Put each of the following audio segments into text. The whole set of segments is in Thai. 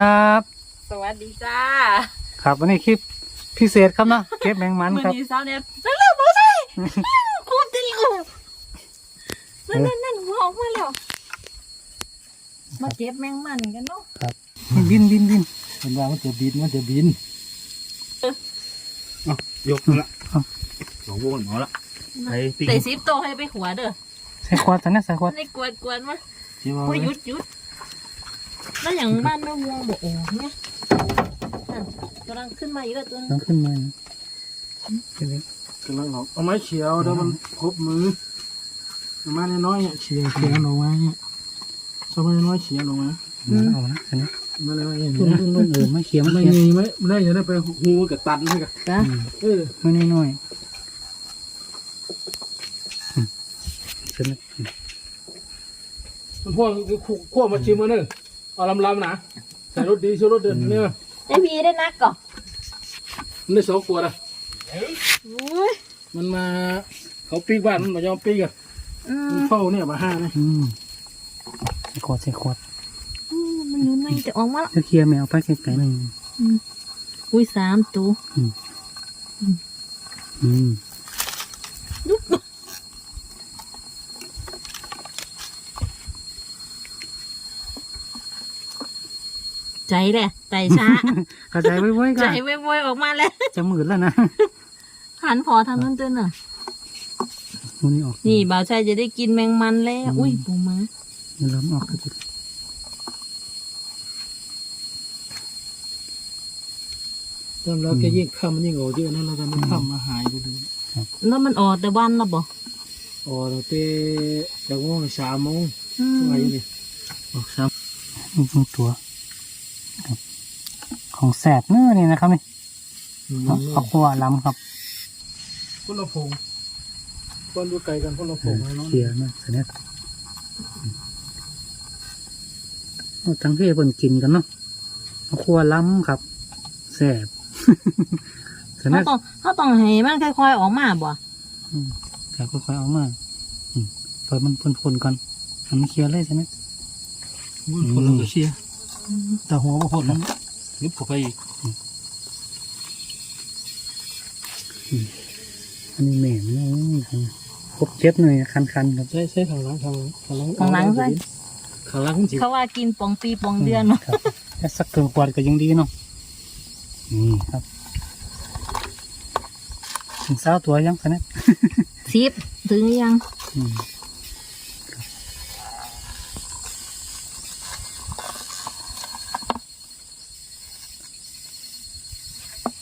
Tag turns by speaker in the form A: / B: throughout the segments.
A: ครับ
B: สวัสดีจ้า
A: ครับวันนี้คลิปพิเศษครับเนาะเก็บแมงมัน
B: มือ
A: ครับ
B: นี้สาวเนี่ยจะเลิกบ่ใช่คูติลูนั่นนั่นนั่นหัวออกมาแล้วมาเก็บแมงมันกันเนาะ
A: บินบินบิน
C: มันว่ามันจะบินมันจะบินเอายกมันละ
A: เอา
C: สองวงหมอละไอ้ติ๊ก
B: แต่ซิปโตให้ไปหัวเด้อ
A: ใส่ขวดสันนะใส่ขวด
B: ในกวนกวนมา
C: ที่ว่า
B: โอ้ยหยุดหยุด แล้วอย่างบ้านแม่วงบอกโอ้เนี่ยนั่นกำลังขึ้นมาอีกแล้วตัวนึง
A: ต้องขึ้นมาเดี๋ยว
C: กำลังออกเอาไม้เฉียวเดี๋ยวมันครบมือเอาไม้น้อยๆเนี่ยเฉียวเฉียวลงมาเนี่ยชอบไม้น้อยๆเฉียวลงมา
A: ๆเอานะอันนี้
C: ไมาเลยว่าอย่าง
A: ตุ้น
C: นี้
A: ตุ้นตุ้นเออไม่เขียวไม่
C: ไม่
A: เขียว
C: มีไหมไม่ได้อย่าได้ไปหูกับตัดเลยกับ
B: จ้า
C: เออ
A: ไม่น้อยน้อยอืมเสร็จแล้ว
C: มันพวกขั้วมาชิมมาเนอะ เอาลำๆนะใส่รถดีช่วยรถเดินเนี่ย
B: ไอพีได้นักก่อน
C: มันได้สองขวดอะ
B: โอ้ย
C: มันมาเขาปีกบ้านมันมายอมปีกอะ
B: อื
C: มัน
B: ม
C: เฝ้าเนี่ยมาห้านะ
A: อืมใส่ขวดใส่ขวด
B: อืมมันอยู่ในจะออกมาละ
A: จะเคลียร์แมวไปไกลๆหนึ่ง
B: อุ้ยสามตัว
A: อืม
B: ใจเลยใจช้า
A: กระจายไว้ๆ
B: ใจ
A: กัน
B: เว้ยๆออกมาแล้ว
A: จะหมื่นแล้วนะ
B: หันพอทางนั้นเต้นน่ะ
A: ตัวนี้ออก
B: นี่บ่าวชายจะได้กินแมงมันแล้ว อุ้ยปูมา
A: เดี๋ยวเริ่มออกกระจุด
C: เริ่มแล้วแกยิ่งค่ำมันยิ่งโอ้เยอะนะแล้วกันมันค่ำมาหายไปเลย
B: แล้วมันออกแต่วันละบ่
C: อ๋อเราเตะจากโมงสามโมง
B: อืม
C: อะไรอยู่นี่ออกสาม
A: นี่เป็นตัวครับ ของแสบเนื้อนี่นะครับนี่เอาเอาขวดล้ำครับ
C: คนละพงคนดูไกลกันคนละพงเนาะ
A: เคลียร์มากสเนี่ยเอาทั้งที่เพิ่นกินกันเนาะเอาครัวล้ำครับแสบส
B: เขา
A: เนี่ย
B: ต้องเขาต้องให้มันค่อยๆออกมาบ่
A: แต่ค่อยๆเอามาอืมปล่อยมันพ่นๆก่อนให้มันเคลียร์เลยใช่ไหม
C: คนละก็เชียร์ แต่หัวก็พดแล้วนึกเข้าไปอีก
A: อันนี้แม่นนะครบเจ็บหน่อยคันๆครับ
C: ใช่ใช่ทางหลังทางหลังทางหลัง
B: ของหลังใช่
C: ทางหลังมันจิ
B: เขาว่ากินปองปีปองเดือนเนาะ
A: ครับแค่สักเกินขวดก็ยังดีเนาะนี่ครับถึงเศร้าตัวยังคะเนี่ย
B: สิบถึงหรือยัง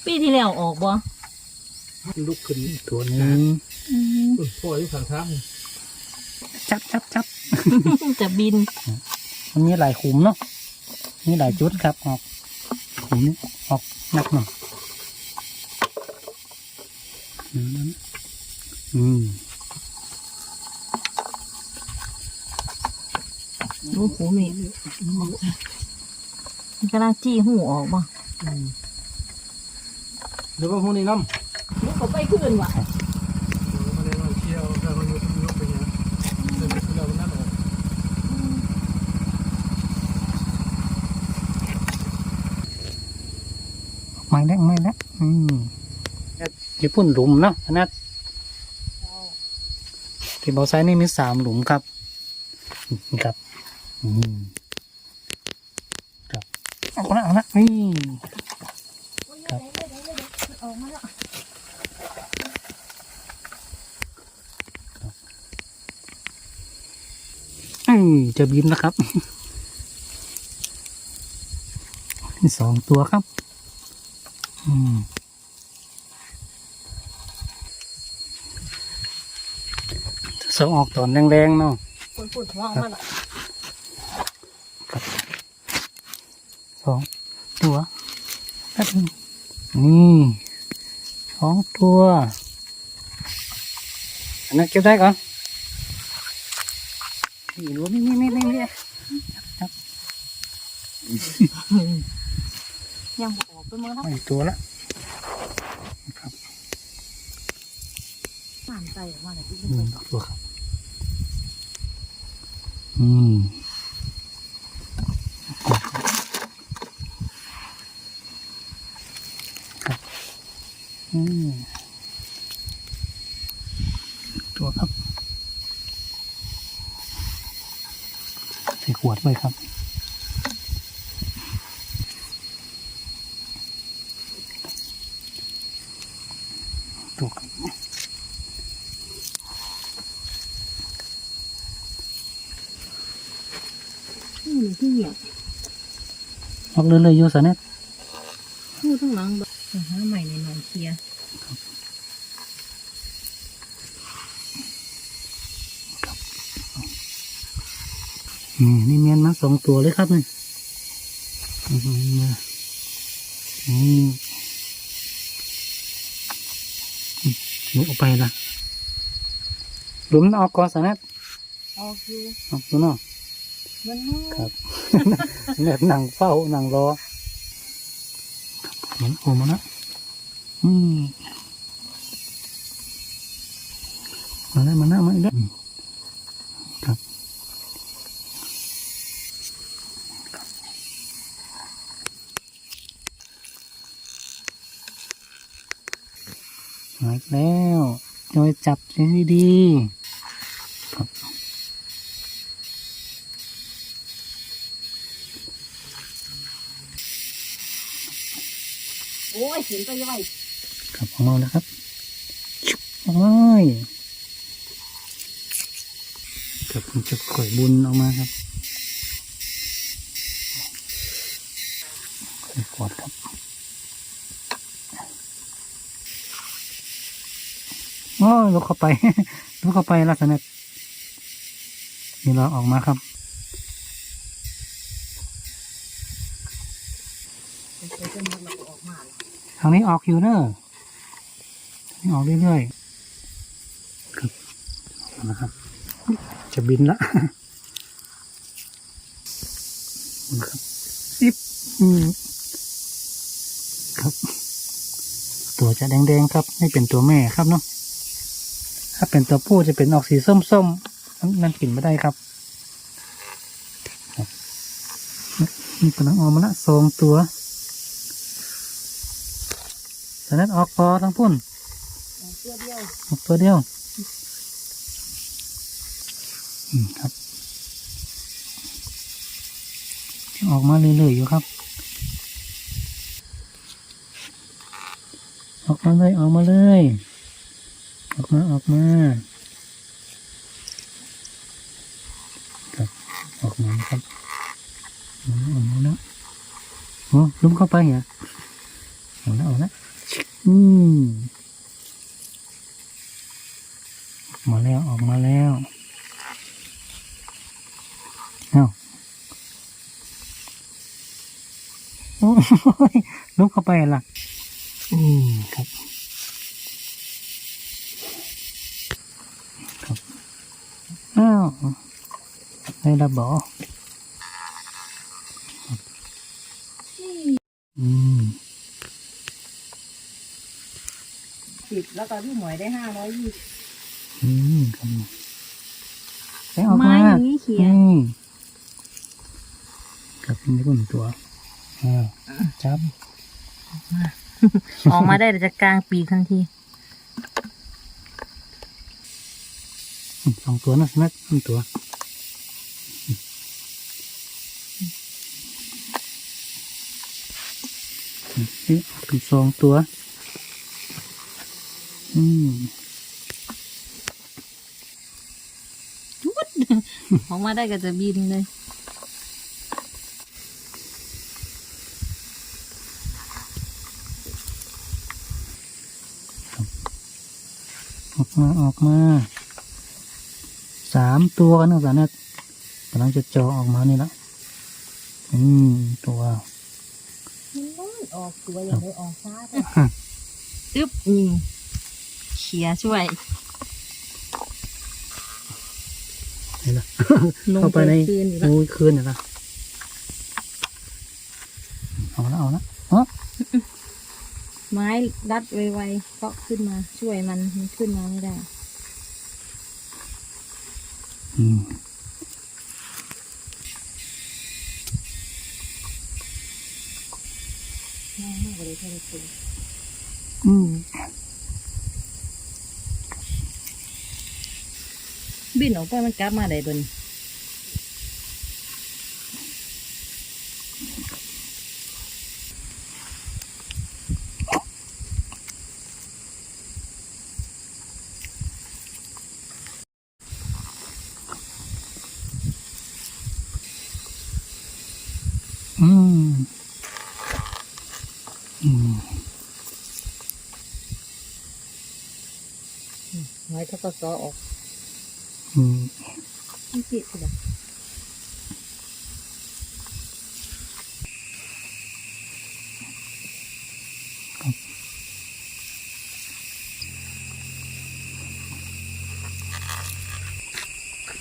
B: ปีที่แล้วออกบ่
C: ลุกขึ้น
A: ตัวหนึง
C: พ่ออยู่ข้างทาง
A: จับจับจับ
B: จะบิน
A: มันมีหลายขุมเนาะมีหลายจุดครับออกขุมนี้ออกหนักหน่อยอืมอืม
B: โอ้โหมีมันกำลังจี้หูออกบ่
C: เดี๋ยวว่าพวกนี้น้ำ
B: เขาไปขึ้นว่ะ
C: มาเลยน้อยเชียวแล้วมันยกไปเนี่ยเดี๋ยวเรานั่นออก
A: ไม่ได้ไม่ได้อืมญี่ปุ่นหลุมเนาะอันนั้นที่บอไซนี่มีสามหลุมครับนี่ครับ อืม ครับเอาละเอาละนี่ ครับ
B: ออกมาแล้ว
A: อืม จะบินแล้วครับนี่สองตัวครับ อืมสองออกตอนแรงๆเนาะ
B: คนพูดหัวออกมาแล้ว
A: สองตัวแป๊บนึงนี่สองตัวอันนั้นเก็บได้ก่อน นี่รู้นี่นี่นี่นี่นี่
B: ยังบ่ออกไปเมื่อแล้ว
A: อีกตัวละ
B: ผ่านใจออกมาเลยที่
A: อืมตัวครับ อืม อืมตัวครับ ใส่ขวดไว้ครับตัวครับ
B: นี่มันที่เหยียบ
A: ออกเรื่อยๆอยู่สะเน็ต
B: พูดทั้งหลังบ่หาใหม่ในหนอนเคลียร์
A: นี่นี่เมียนมาสองตัวเลยครับนี่อื้อหือนี่ลุกออกไปละหลุมออกก่อนสะเน็ต
B: ออกอยู่
A: ออกตัวเนาะ
B: มันนู้
A: ครับเนี่ยหนังเฝ้าหนังรอเหมือนโอมาละอืมมาแล้วมาแล้วมาอีกแล้วอืมครับมาอีกแล้ว จอยจับให้ดีๆครับ
B: โอ้ยเห็นไปยังไง
A: ครับออกมาแล้วครับชุบออกเลยครับผมจะข่อยบุญออกมาครับข่อยกอดครับ โอ้ลุกเข้าไปลุกเข้าไปลักษณะนี่เราออกมาครับทางนี้ออกอยู่เนอะทางนี้ออกเรื่อยๆครับเอาละครับ จะบินละครับอิบครับ ตัวจะแดงๆครับ ไม่เป็นตัวแม่ครับเนาะาเป็นตัวผู้จะเป็นออกสีส้มๆนั้นนั่นกินไม่ได้ครับครับนี่กำลังออกมาละสองตัวสนัดออกพอทั้งพุ่น
B: ออกตัวเดียว
A: ออกตัวเดียวอืมครับ ออกมาเรื่อยๆอยู่ครับ ออกมาเลยออกมาเลย ออกมาออกมาครับออกมาครับออกมาแล้วโอ้ลุมเข้าไปเหรอเอาละเอาละอืมออกมาแล้วออกมาแล้วเอ้าโอ้ยลุกเข้าไปล่ะ อืมครับ อ้าวได้ระบออืม
B: สิบแล้วก็พี่หมวยได้ห้าร้อยยี่สิบ
A: อืมครับไปออก
B: ไม้
A: มา
B: อย่างนี้เขีย
A: อื
B: น
A: มครับนี่ก็หนึ่งตัวอ่าจับ
B: ออกมาได้แต่จะกลางปีกทันที
A: อืม สองตัวนะนัดหนึ่งตัวอืมนี่เป็นสองตัว อืม
B: ออกมาได้ก็จะบินเลย
A: ออกมา ออกมา สามตัวกันนะสารนัดกำลังจะเจอออกมานี่ละอืมตัว
B: ออกตัวอย่างไรออกช้าอึ๊บนี่เขียช่วย
A: นี่ละ
B: ลง
A: เข้าไปใน
B: คืนอยู่แล้ว
A: งูคืนนี่ละเอาละเอาละอ๋อ
B: ไม้รัดไวๆก็ขึ้นมาช่วยมันมันขึ้นมาไม่ได้
A: อืม
B: มากมากเลยทะเราคุย
A: อืม
B: บินออกไปมันกลับมาได้บิ่น ไว้ถ้าก็ซอออก
A: อืม
B: นี่สิสิล่ะ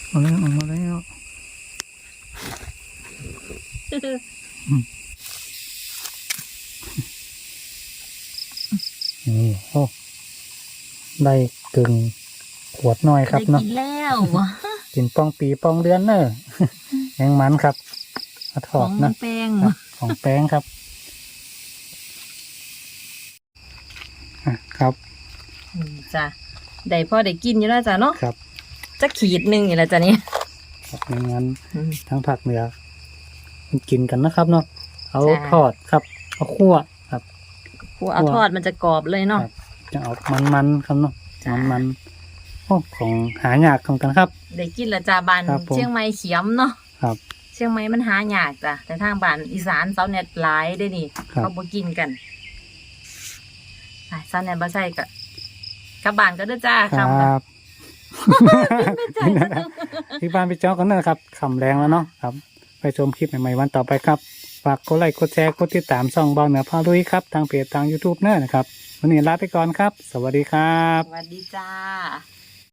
A: เอาแล้วออกมาแล้วนี่โอ้ได้ กึ่งขวดน้อยครับ
B: ได้
A: เนาะ
B: กินแล้ว
A: กินปองปีปองเดือนเนอะยังมันครับเอาถ
B: ข
A: อ
B: อ
A: ด
B: ง
A: นะ
B: แป้ง
A: ครับของแป้งครับอะครับ
B: อืมจ้ะได้พอได้กินอยู่แล้วจ้ะเนาะ
A: ครับ
B: จะขีดหนึงอยู่แล้วจ้ะนี่
A: ครับในงั้นทั้งผักเหนือกินกันนะครับเนาะเอาทอดครับเอาคั่วครับ
B: ผู้เอาทอดมันจะกรอบเลยเนาะ
A: ครับจะเอามันๆครับเนาะ
B: จ้ะ
A: มันๆโอ้ของหายากของกันครับ
B: ได้กินและจ้าบาน
A: ครับผม
B: เชียงใหม่เขียมเนาะ
A: ครับ
B: เชียงใหม่มันหายากจ้ะแต่ทางบ้านอีสานเซาเน็ตหลายได้นี่
A: ครับ
B: เขาบ่กินกันอะเซาเน็ตบ่ใช่ก็กลับบ้านก็เด้อจ้า
A: ครั
B: คำละ
A: บที่บ้านพี่เจ้ากันนะครับคำแรงแล้วเนาะครับ ไปชมคลิปใหม่ๆวันต่อไปครับฝากกดไลค์กดแชร์กดติดตามช่องเบาเหนือพาลุยครับทางเพจทาง YouTube เนอร์นะครับ วันนี้ลาไปก่อนครับ สวัสดีครับ
B: สวัสดีจ้า